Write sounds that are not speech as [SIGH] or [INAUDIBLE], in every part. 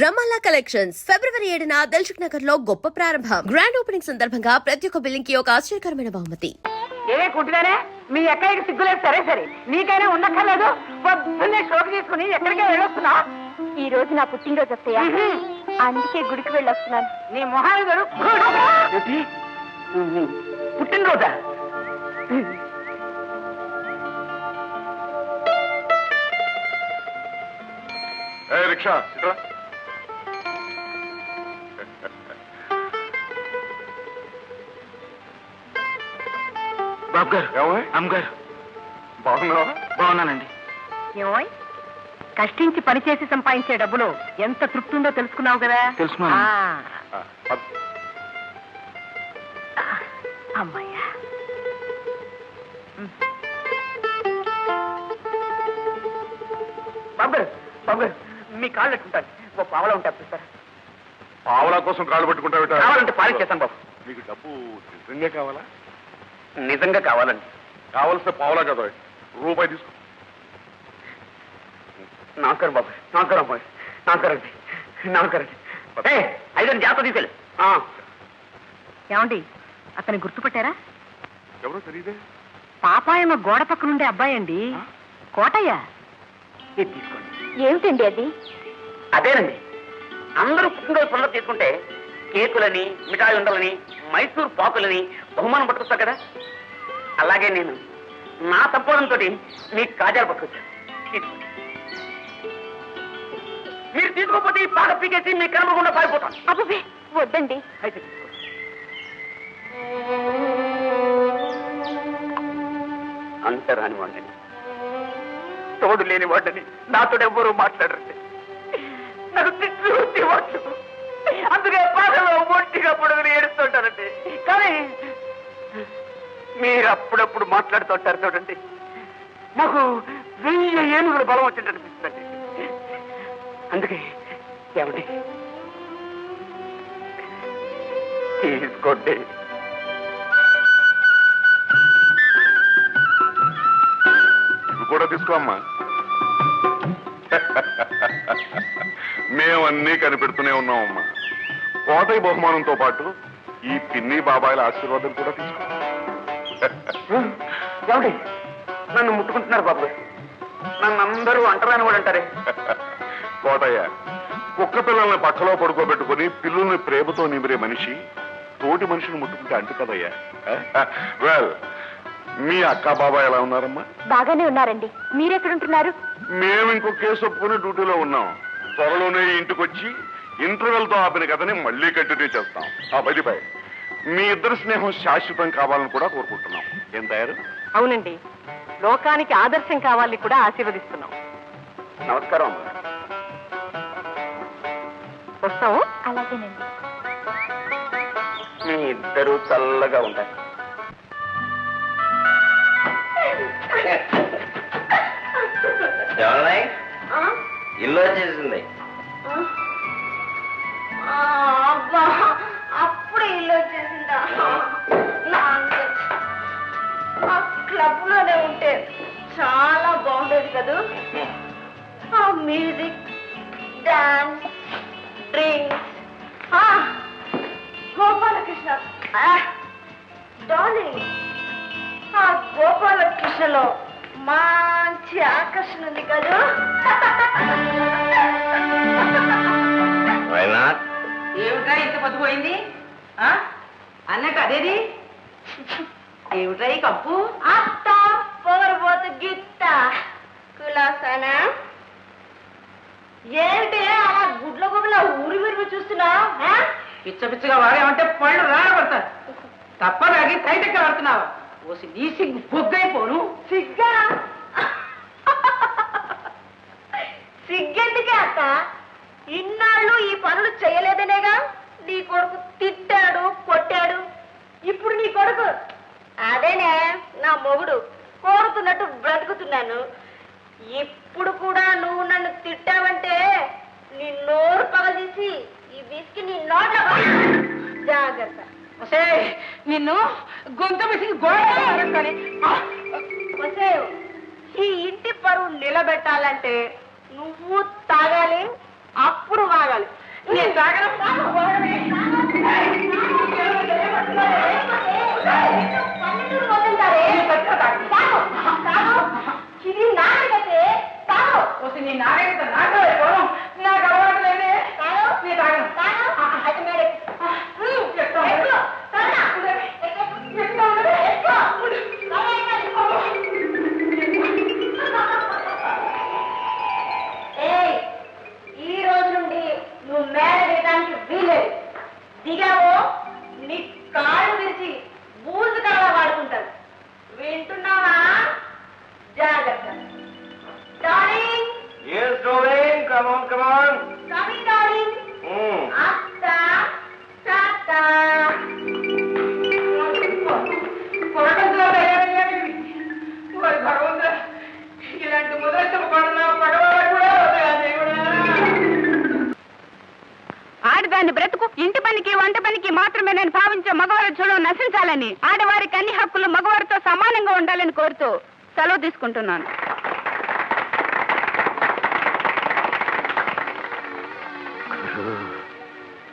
రమాలా collections. ఫిబ్రవరి ఏడున దిల్సుఖ్ నగర్లో గొప్ప ప్రారంభం. గ్రాండ్ ఓపెనింగ్ సందర్భంగా ప్రతి ఒక్క బిల్లింగ్కి ఒక ఆశ్చర్యకరమైన బహుమతి. ఏమే కుంటున్నానే మీ ఎక్కడికి సిగ్గులేదు సరే సరే. నీకైనా ఉండక్కర్లేదు. పొద్దున్నే షోకి తీసుకుని ఎక్కడికే వెళ్ళొస్తున్నా ఈ రోజు నా పుట్టినరోజు వస్తాయా అందుకే గుడికి వెళ్ళొస్తున్నాను. నీ. ఏంటి? పుట్టినరోజా? రిక్షా బాబు గారు ఏమోయ్? అమ్మగారు. బాగున్నావా? బాగున్నానండి. ఏమోయ్. కష్టించి పనిచేసి సంపాదించే డబ్బులు ఎంత తృప్తి ఉందో తెలుసుకున్నావు కదా? తెలుసు, మేడం. ఆ, ఆ, పద్. అమ్మయ్యా. బాబు బాబు మీ కాళ్ళు పెట్టుకుంటాను ఓ పావలా ఉంటా చూస్తారా? పావలా కోసం కాళ్ళు పట్టుకుంటావిట? కావాలంటే పాలిచ్చేస్తాను బాబు. నీకు డబ్బు నిజంగా కావాలా? నిజంగా కావాలండి. కావలసిన పావలా కదా. రూపాయి తీసుకో. నమస్కారం బాబు నమస్కారం బాబు నమస్కారం అండి నమస్కారం అండి. ఐదు జాగ్రత్త తీసుకెళ్ళి. ఏమండి అతని గుర్తుపట్టారా? ఎవరో తెలియదే పాపాయమ్మ గోడ పక్కన ఉండే అబ్బాయి అండి. కోటయ్య. ఇది తీసుకోండి. ఏమిటండి అది? అదేనండి. అందరూ పుట్టినరోజు పనులు తీసుకుంటే కేకులని మిఠాయి ఉండలని మైసూర్ పాకులని బహుమానం పట్టుకొస్తారు కదా? అలాగే నేను నా సంపాదనతో మీకు కాజాలు పట్టుకొచ్చాను. మీరు తీసుకోకపోతే ఈ పాక పీకేసి మీ కర్మకుండా పారిపోతాను అబ్బే వద్దండి. అయితే తీసుకోండి. అంతరాని వాడిని. తోడు లేని వాడిని నాతో ఎవ్వరూ మాట్లాడరండి నాకు తిట్లు అందుకే బాధలో ఒంటిగా పొడుగులు ఏడుస్తుంటారండి కానీ మీరు అప్పుడప్పుడు మాట్లాడుతుంటారు చూడండి. నాకు వెయ్యి ఏనుగుల బలం వచ్చింది అనిపిస్తుందండి. అందుకే ఏమండి? తీసుకోండి. ఇవి కూడా తీసుకో అమ్మా. మేమన్నీ కనిపెడుతూనే ఉన్నామమ్మా. కోటయ్య బహుమానంతో పాటు ఈ పిన్ని బాబాయిల ఆశీర్వాదం కూడా తీసుకో. ఏమండి? నన్ను ముట్టుకుంటున్నారు బాబు నన్ను అందరూ అంటరాని వాడు అంటారే. కోటయ్య కుక్క పిల్లల్ని పక్కలో పడుకోబెట్టుకుని పిల్లుల్ని ప్రేమతో నిమిరే మనిషి తోటి మనిషిని ముట్టుకుంటే అంటు కదయ్యా. వెల్ మీ అక్క బాబాయ్ ఎలా ఉన్నారమ్మా? బాగానే ఉన్నారండి. మీరెక్కడుంటున్నారు? మేము ఇంకో కేసు ఒప్పుకుని డ్యూటీలో ఉన్నాం. త్వరలోనే ఇంటికి వచ్చి ఇంటర్వెల్తో ఆపిన కథని మళ్ళీ కంటిన్యూ చేస్తాం. ఆ పదిపై మీ ఇద్దరు స్నేహం శాశ్వతం కావాలని కూడా కోరుకుంటున్నాం. ఏం తయారు? అవునండి. లోకానికి ఆదర్శం కావాలని కూడా ఆశీర్వదిస్తున్నాం. నమస్కారం అమ్మా వస్తాము? అలాగేనండి. మీ ఇద్దరు చల్లగా ఉంటారు ఇల్లు వచ్చేసింది. అబ్బా అప్పుడే ఇల్లు వచ్చేసిందా? క్లబ్లోనే ఉంటే చాలా బాగుండేది కదూ? ఆ music dance drinks. Gopalakrishna. Darling. ఆ గోపాలకృష్ణలో మంచి ఆకర్షణ ఉంది కదూ? Why not? ఏమిట్రా ఇంత పొద్దుపోయింది? అన్నట్టు అదేది? ఏమిట్రా ఈ కప్పు? అత్త పోరబోతు గిత్త. కులాసానా? ఏంటి అలా గుడ్ల గుబల ఊరి విరిగి చూస్తున్నావు పిచ్చ పిచ్చగా వాడేమంటే పళ్ళు రాడబడతారు. తప్పదాగి తైటెక్క పడుతున్నావు? ఓసి నీ సిగ్గు బొగ్గైపోను. సిగ్గా? సిగ్గెందుకే అత్త? ఇన్నాళ్ళు ఈ పనులు చేయలేదనేగా? నీ కొడుకు తిట్టాడు కొట్టాడు. ఇప్పుడు నీ కొడుకు? అదేనే నా మొగుడు. కోరుతున్నట్టు బ్రతుకుతున్నాను. ఇప్పుడు కూడా నువ్వు నన్ను తిట్టావంటే నీ నోరు పగదీసి ఈ విసికి నీ నోట్ల జాగ్రత్త. ఒసే నిన్ను గొంతు పిసికి గోడ ఒసేయ్, ఈ ఇంటి పరువు నిలబెట్టాలంటే నువ్వు తాగాలి అప్పుడు వాగాలి. నేను తాగడం ఉండాలని కోరుతూ సెలవు తీసుకుంటున్నాను.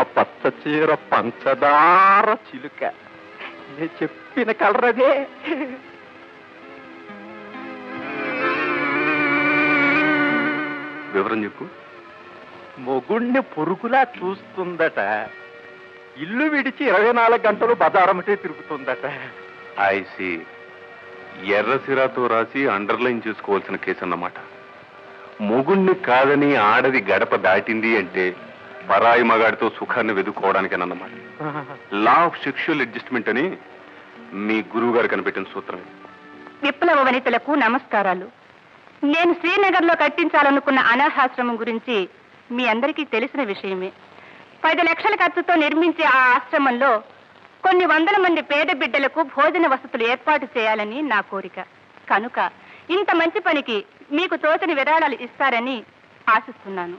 ఆ పచ్చ చీర పంచదార చిలుక. నేను చెప్పిన కలర్ అదే. వివరం చెప్పు. మొగుణ్ణి పురుగులా చూస్తుందట. ఇల్లు విడిచి ఇరవై నాలుగు గంటలు బజారమటే తిరుగుతుందట. ఐసి ఎర్రసిరాతో రాసి అండర్లైన్ చేసుకోవాల్సిన కేసు అన్నమాట. మొగుణ్ణి కాదని ఆడది గడప దాటింది అంటే పరాయి మగాడితో సుఖాన్ని వెదుకోవడానికేనన్నమాట లా ఆఫ్ సెక్షువల్ అడ్జస్ట్మెంట్ అని మీ గురువు గారు కనిపెట్టిన సూత్రం. విప్లవ వనితలకు నమస్కారాలు. నేను శ్రీనగర్లో కట్టించాలనుకున్న అనాథాశ్రమం గురించి మీ అందరికీ తెలిసిన విషయమే. పది లక్షల ఖర్చుతో నిర్మించే ఆ ఆశ్రమంలో కొన్ని వందల మంది పేద బిడ్డలకు భోజన వసతులు ఏర్పాటు చేయాలని నా కోరిక. కనుక ఇంత మంచి పనికి మీకు తోచని విరాళాలు ఇస్తారని ఆశిస్తున్నాను.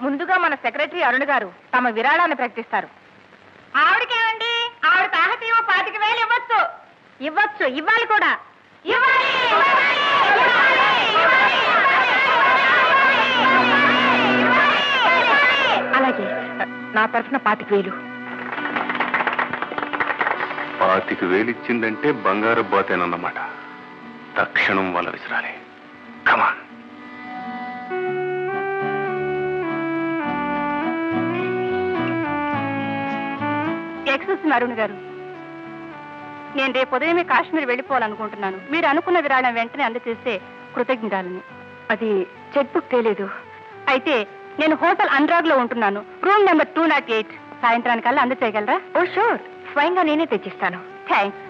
ముందుగా మన సెక్రటరీ అరుణ్ గారు తమ విరాళాన్ని ప్రకటిస్తారు. ఆవిడకేమండి? ఆవిడ తాహతీయో పాతిక వేలు ఇవ్వచ్చు. ఇవ్వచ్చు ఇవ్వాలి కూడా. ఇవ్వాలి. అలాగే నా తరఫున పాతిక వేలు. పాతిక వేలిచ్చిందంటే బంగారు బాతేనన్నమాట. తక్షణం వాళ్ళ విసిరాలి. కమాన్ అరుణ్ గారు నేను రేపు ఉదయమే కాశ్మీర్ వెళ్ళిపోవాలనుకుంటున్నాను. మీరు అనుకున్న విరాళం వెంటనే అందజేస్తే కృతజ్ఞతలని అది చెక్ బుక్ తేలేదు. అయితే నేను హోటల్ అనురాగ్లో ఉంటున్నాను. Room number two naught eight. సాయంత్రానికల్లా అందచేయగలరా? Oh sure. స్వయంగా నేనే తెచ్చిస్తాను. థ్యాంక్స్.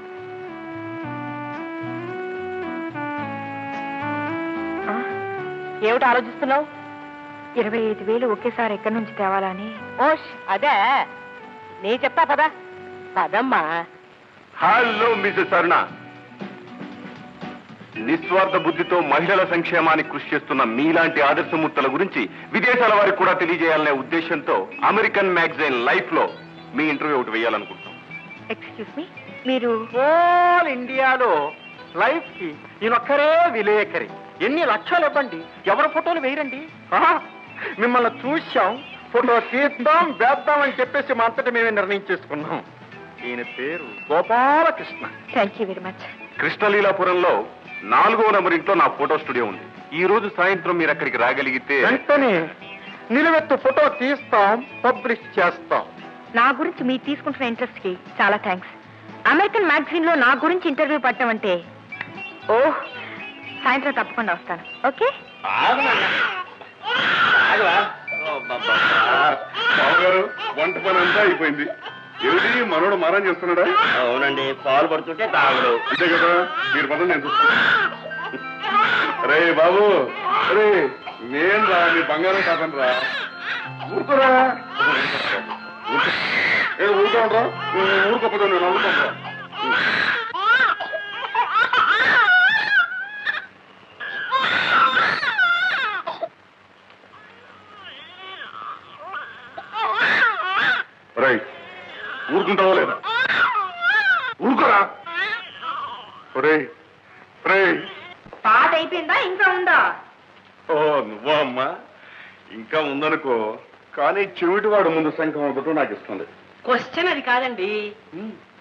ఏమిటి ఆలోచిస్తున్నావు? ఇరవై ఐదు వేలు ఒకేసారి ఎక్కడి నుంచి తేవాలని. ఓష్ అదే. నీ చెప్తా పదా. పదమ్మా. హలో మిసెస్ అరుణ నిస్వార్థ బుద్ధితో మహిళల సంక్షేమానికి కృషి చేస్తున్న మీలాంటి ఆదర్శమూర్తుల గురించి విదేశాల వారికి కూడా తెలియజేయాలనే ఉద్దేశంతో అమెరికన్ మ్యాగజైన్ లైఫ్లో మీ ఇంటర్వ్యూ ఒకటి వేయాలనుకుంటున్నాం. ఎక్స్క్యూజ్ మీ మీరు హోల్ ఇండియాలో లైఫ్కి ఈయనొక్కరే విలేకరి. ఎన్ని లక్షలు ఇవ్వండి? ఎవరి ఫోటోలు వేయరండి? ఆహా, మిమ్మల్ని చూశాం ఫోటో తీద్దాం వేద్దాం అని చెప్పేసి మా అంతటి మేమే నిర్ణయం చేసుకున్నాం. ఈయన పేరు Gopalakrishna. Thank you very much కృష్ణలీలాపురంలో నాలుగో నెంబర్ ఇంట్లో నా ఫోటో స్టూడియో ఉంది. ఈ రోజు సాయంత్రం మీరు అక్కడికి రాగలిగితే వెంటనే నిలువెత్తు ఫోటో తీస్తాం పబ్లిష్ చేస్తాం. నా గురించి మీరు తీసుకుంటున్న ఇంట్రెస్ట్కి చాలా థ్యాంక్స్ అమెరికన్ మ్యాగజైన్లో నా గురించి ఇంటర్వ్యూ పట్టడం అంటే ఓ సాయంత్రం తప్పకుండా వస్తాను. ఓకే? బావగారు వంట పని అంతా అయిపోయింది. ఏమిటి? మనోడు మారం చేస్తున్నాడా? అవునండి పాలు పడుతుంటే తాగుడు. అంతే కదా? మీరు పదం నేను రే బాబు. రే నేను రా మీ బంగారం కాదని రా ఊరుకోరా. ఏ ఊరుకోండ్రా ఊరుకోపోతే నేను ఊరుకోండ్రా రై ఊరుకుంటావా లేదా? ఊరుకోరా? ఒరే రే పాట అయిపోయిందా ఇంకా ఉందా? ఓ నువ్వా అమ్మా? ఇంకా ఉందనుకో. కానీ చెవిటివాడు ముందు శంఖం ఒకటి నాకు లేదు క్వశ్చన్ అది కాదండి.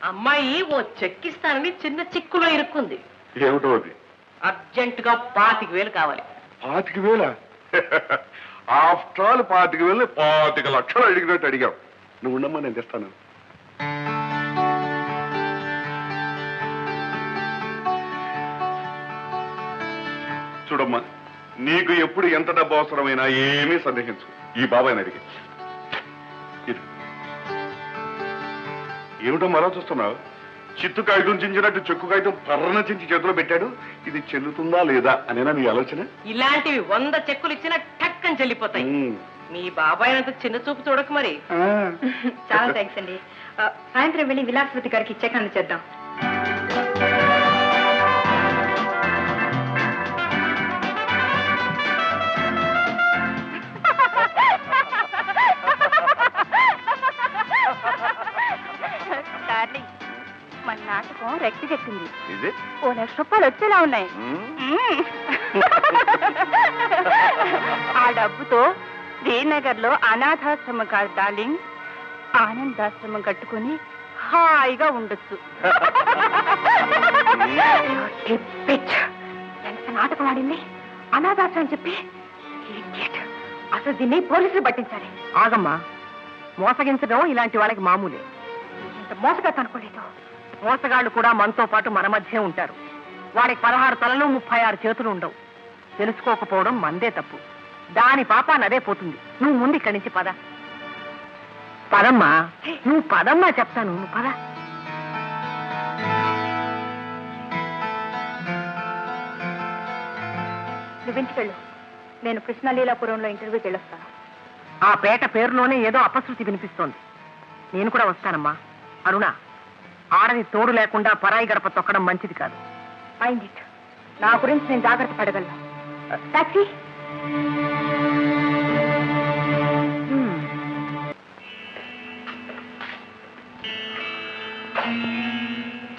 అమ్మాయి ఓ చెక్కిస్తానని చిన్న చిక్కులో ఇరుక్కుంది. ఏమిటో అది? అర్జెంట్గా పాతిక వేలు కావాలి. పాతిక వేల? [LAUGHS] ఆఫ్టర్ ఆల్ పాతిక వేలు పాతిక లక్షలు అడిగినట్టు అడిగావు నువ్వు ఉండమ్మా నేను తెస్తాను. నీకు ఎప్పుడు ఎంత డబ్బు అవసరమైనా ఏమీ సందేహించు. ఈ బాబాయ్ని అడిగి. ఏమిటమ్మా అలా చూస్తున్నావు? చిత్తు కాగితం చించినట్టు చెక్కు కాగితం పర్రన చించి చేతిలో పెట్టాడు. ఇది చెల్లుతుందా లేదా అనేనా నీ ఆలోచన? ఇలాంటివి వంద చెక్కులు ఇచ్చినా టక్ అని చెల్లిపోతాయి. మీ బాబాయ్ అంత చిన్న చూపు చూడకు మరి. ఆ. చాలా థ్యాంక్స్ అండి. సాయంత్రం వెళ్ళి విలాసవతి గారికి చెక్ అందచేద్దాం రెక్టిగెట్టింది ఇది? ఓ లక్ష రూపాయలు వచ్చేలా ఉన్నాయి. ఆ డబ్బుతో శ్రీనగర్లో అనాథాశ్రమం కాదు డార్లింగ్. ఆనందాశ్రమం కట్టుకుని హాయిగా ఉండొచ్చు. ఎంత నాటకం ఆడింది? అనాథాశ్రమం చెప్పి. అసలు దీన్ని పోలీసులు పట్టించాలి. ఆగమ్మా. మోసగించడం ఇలాంటి వాళ్ళకి మామూలే. ఇంత మోసగా అనుకోలేదు మోసగాళ్ళు కూడా మనతో పాటు మన మధ్య ఉంటారు. వాడికి పదహారు తలలు ముప్పై ఆరు చేతులు ఉండవు. తెలుసుకోకపోవడం మందే తప్పు. దాని పాపాన్ని అదే పోతుంది. నువ్వు ముందు ఇక్కడి నుంచి పద. పదమ్మా. నువ్వు పదమ్మా చెప్తాను. నువ్వు పద. నువ్వింటికెళ్ళు నేను కృష్ణలీలాపురంలో ఇంటర్వ్యూకి వెళ్ళొస్తాను. ఆ పేట పేరులోనే ఏదో అపశృతి వినిపిస్తోంది. నేను కూడా వస్తానమ్మా. అరుణ. ఆడది తోడు లేకుండా పరాయి గడప తొక్కడం మంచిది కాదు. మైండ్ ఇట్ నా గురించి నేను జాగ్రత్త పడగలను. టాక్సీ.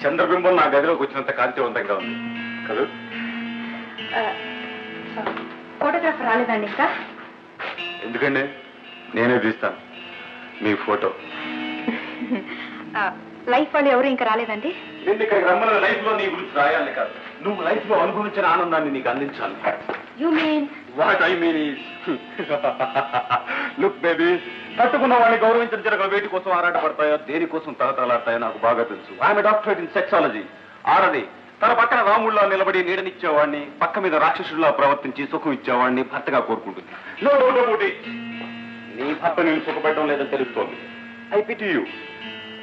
చంద్రబింబం నా గదిలోకి వచ్చినంత కాంతివంతంగా ఉంది. కదా ఫోటోగ్రాఫర్ రాలేదండి ఇంకా? ఎందుకండి? నేనే తీస్తాను మీ ఫోటో. [LAUGHS] లైఫ్ వాళ్ళు ఎవరు ఇంకా రాలేదండి? నేను ఇక్కడికి రమ్మన్న లైఫ్లో నీ గురించి రాయాలి కాదు. నువ్వు లైఫ్లో అనుభవించిన ఆనందాన్ని నీకు అందించాలి. You mean what I mean look baby పట్టుకున్న వాడిని గౌరవించిన జరగ వేటి కోసం ఆరాటపడతాయో దేనికోసం తలతలాడతాయో నాకు బాగా తెలుసు. ఆమె డాక్టరేట్ ఇన్ సెక్సాలజీ ఆడది తన పక్కన రాముళ్ళ నిలబడి నీడనిచ్చేవాడిని పక్క మీద రాక్షసుడిలా ప్రవర్తించి సుఖం ఇచ్చేవాడిని భర్తగా కోరుకుంటుంది. నీ భర్త నేను సుఖపెట్టడం లేదని తెలుస్తోంది. ఐ పిటి యూ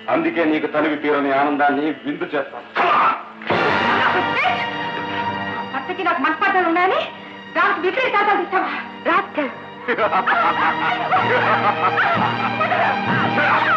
అందుకే నీకు తనివి తీరని ఆనందాన్ని విందు చేస్తాను. భర్తకి నాకు మనస్పాఠాలు ఉన్నాయని దానికి విపరీత తాతాలు ఇస్తావా రాస్కల్ [LAUGHS]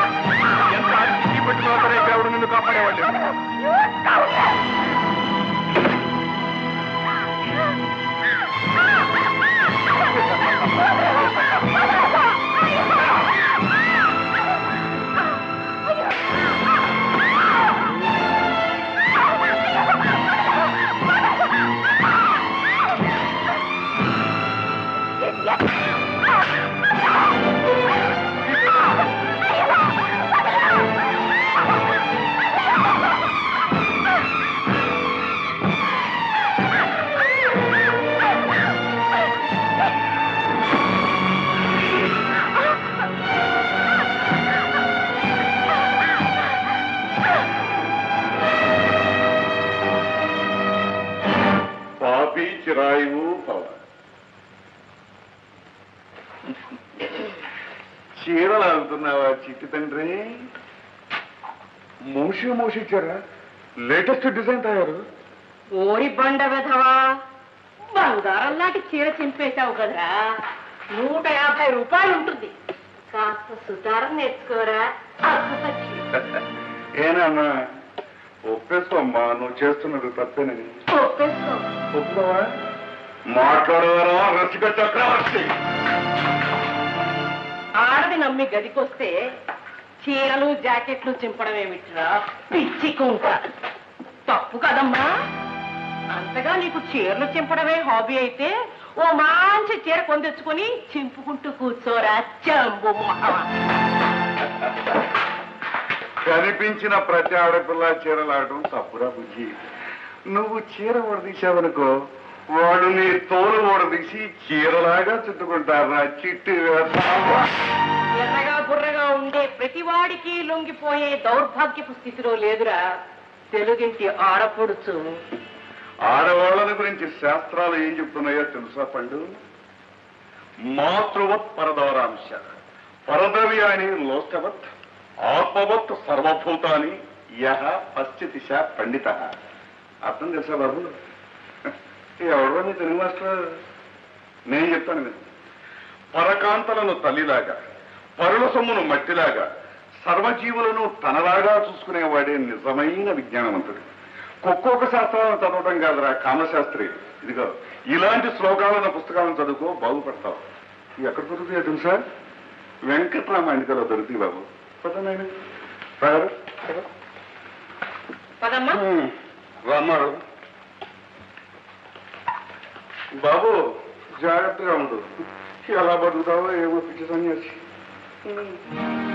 మూసి మూసి చీర లేటెస్ట్ డిజైన్ తయారు. ఓరి బండ వెధవా బంగారం లాంటి చీర చింపేశావు కదరా. నూట యాభై రూపాయలు ఉంటుంది. కాస్త సుతారం నేర్చుకోరా ఏనన్నా ఒప్పేసుకోమ్మా నువ్వు చేస్తున్నది తప్పేనని. ఒప్పేసుకో ఒప్పుకోవా? మాట్లాడవారా? రసిక చక్రవర్తి. ఆడది నమ్మి గదికొస్తే చీరలు జాకెట్లు చింపడం ఏమిట్రా పిచ్చి కుంక తప్పు కదమ్మా అంతగా నీకు చీరలు చింపడమే హాబీ అయితే ఓ మంచి చీర కొని తెచ్చుకొని చింపుకుంటూ కూర్చోరా చంబు. కనిపించిన ప్రతి ఆడపిల్ల చీరలాడటం తప్పురా బుజ్జి నువ్వు చీర ఓడదీశావనుకో వాడు నీ తోలు ఓడదీసి చీరలాగా చుట్టుకుంటారా చిట్టి? ఎర్రగా బుర్రగా ఉండే ప్రతివాడికి లొంగిపోయే దౌర్భాగ్యపు స్థితిలో లేదురా. తెలుగింటి ఆడపడుచు. ఆడవాళ్ళని గురించి శాస్త్రాలు ఏం చెప్తున్నాయో తెలుసా పండు? మాతృవత్ పరదవరాంశ పరదవ్యాని లోకవత్ ఆత్మవత్ సర్వభూతాని యహ పశ్చితిశ పండిత. అర్థం తెలుసా బాబు? ఎవడో నీ తెలుగు మాస్టర్? నేను చెప్తాను మీరు పరకాంతలను తల్లిలాగా పరుల సొమ్మును మట్టిలాగా సర్వజీవులను తనలాగా చూసుకునేవాడే నిజమైన విజ్ఞానవంతుడు. ఒక్కొక్క శాస్త్రాలను చదవడం కాదురా కామశాస్త్రి. ఇదిగో ఇలాంటి శ్లోకాలను పుస్తకాలను చదువుకో బాగుపడతావు. ఇవి ఎక్కడ దొరుకుతాయో తెలుసా వెంకట్రామాయణికలో దొరుకుతాయి బాబు. పదనాయన రామారు బాబు జాగ్రత్తగా ఉండు. ఎలా బతుకుతావో ఏమో పిచ్చి సన్యాసి. 嗯